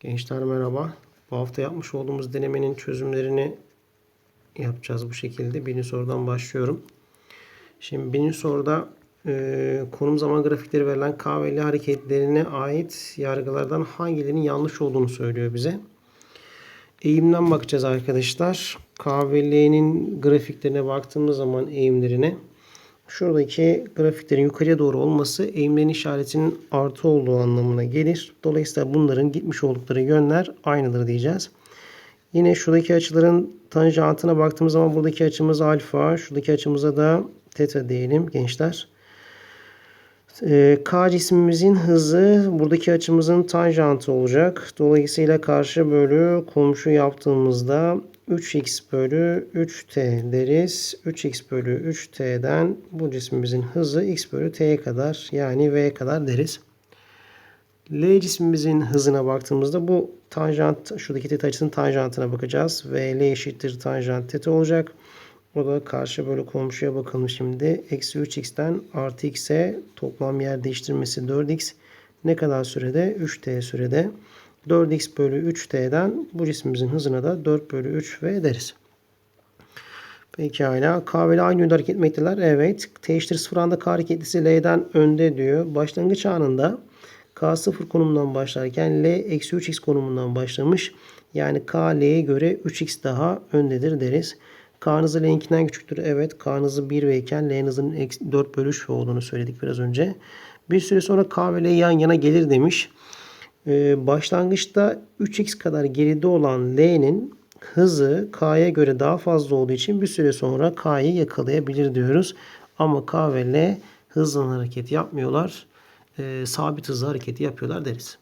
Gençler merhaba. Bu hafta yapmış olduğumuz denemenin çözümlerini yapacağız bu şekilde. Birinci sorudan başlıyorum. Şimdi birinci soruda e, konum zaman grafikleri verilen K ve L hareketlerine ait yargılardan hangilerinin yanlış olduğunu söylüyor bize. Eğimden bakacağız arkadaşlar. K ve L'nin grafiklerine baktığımız zaman eğimlerine şuradaki grafiklerin yukarıya doğru olması eğimlerin işaretinin artı olduğu anlamına gelir. Dolayısıyla bunların gitmiş oldukları yönler aynıdır diyeceğiz. Yine şuradaki açıların tanjantına baktığımız zaman buradaki açımız alfa, şuradaki açımıza da teta diyelim gençler. Ee, K cismimizin hızı buradaki açımızın tanjantı olacak. Dolayısıyla karşı bölü komşu yaptığımızda 3x bölü 3t deriz. 3x bölü 3t'den bu cismimizin hızı x bölü t'ye kadar yani v'ye kadar deriz. L cismimizin hızına baktığımızda bu tanjant şuradaki teta açısının tanjantına bakacağız. ve L eşittir tanjant teta olacak. O da karşı bölü komşuya bakalım şimdi. Eksi 3x'ten artı x'e toplam yer değiştirmesi 4x. Ne kadar sürede? 3t sürede. 4x bölü 3t'den bu cismimizin hızına da 4 bölü 3v deriz. Pekala. K ve L aynı yönde hareket etmekteler. Evet. T eşittir 0 anda K hareketlisi L'den önde diyor. Başlangıç anında K 0 konumundan başlarken L eksi 3x konumundan başlamış. Yani K L'ye göre 3x daha öndedir deriz. K'nın hızı L'inkinden küçüktür. Evet. K'nın hızı 1 ve iken L'nin hızının 4 bölü 3 olduğunu söyledik biraz önce. Bir süre sonra K ve L yan yana gelir demiş. Ee, başlangıçta 3x kadar geride olan L'nin hızı K'ya göre daha fazla olduğu için bir süre sonra K'yı yakalayabilir diyoruz. Ama K ve L hızla hareket yapmıyorlar. Ee, sabit hızla hareketi yapıyorlar deriz.